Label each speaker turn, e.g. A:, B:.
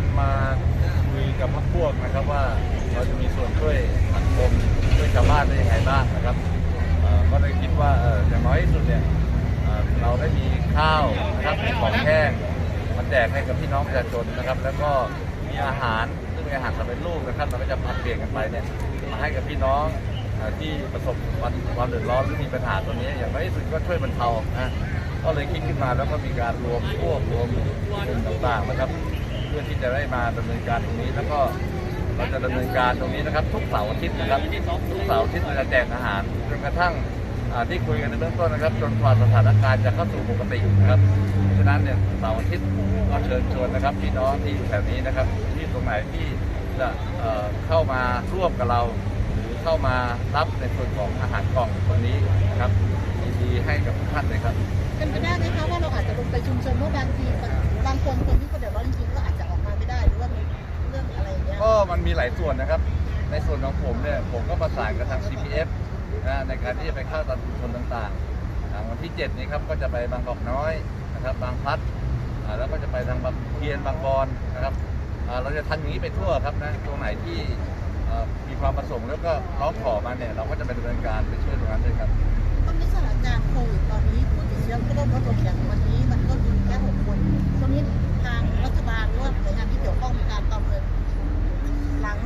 A: การมาคุยกับพรรคพวกนะครับว่าเราจะมีส่วนช่วยสังคมช่วยชาวบ้านได้ยังไงบ้างนะครับก็เลยคิดว่าออย่างน้อยที่สุดเนี่ยเราได้มีข้าวนะครับมีของแห้งมาแจกให้กับพี่น้องประชาชนนะครับ แล้วก็มีอาหารซึ่งเป็นอาหารสำเร็จรูปนะครับเราก็จะผัดเปลี่ยนกันไปเนี่ยมาให้กับพี่น้องอที่ประสบความความเดือดร้อนหรือมีปัญหาตรงนี้ อย่างน้อยที่สุดก็ช่วยบรรเทานะก็เลยคิดขึ้นมาแล้วก็มีการรวมพวกรวมกลุ่มต่างๆนะครับ เพื่อที่จะได้มาดำเนินการตรงนี้ แล้วก็เราจะดำเนินการตรงนี้นะครับ ทุกเสาร์อาทิตย์นะครับทุกเสาร์อาทิตย์เราจะแจกอาหารจนกระทั่งที่คุยกันในเบื้องต้นนะครับ จนกว่าสถานการณ์จะเข้าสู่ปกตินะครับเพราะฉะนั้นเนี่ยเสาร์อาทิตย์ก็เชิญชวนนะครับพี่น้องที่อยู่แถวนี้นะครับ ที่ตรงไหนที่จะเข้ามาร่วมกับเราหรือเข้ามารับในส่วนของอาหารกล่องตรงนี้นะครับดีให้กับทุกท่านเลยครับ
B: เป็นไปได้ไหมคะว่าเราอาจจะลงไปชุมชนเพราะบางทีบางคนคนที่เขาเดือดร้อน มั
A: นมีหลายส่วนนะครับ ในส่วนของผมเนี่ยผมก็ประสานกับทาง CPF นะในการที่จะไปเข้าตามชุมชนต่างๆอ่าวันที่ 7 นี้ครับก็จะไปบางกอกน้อยนะครับบางพลัดแล้วก็จะไปทางบางเพียนบางบอนนะครับเราจะทำอย่างนี้ไปทั่วครับนะตรงไหนที่มีความประสงค์แล้วก็ร้องขอมาเนี่ยเราก็จะไปดำเนินการไปช่วยตรงนั้นด้วยครับ
B: ตอนนี้สถานการณ์โควิดตอนนี้ผู้ติดเชื้อก็เริ่มลดลงอง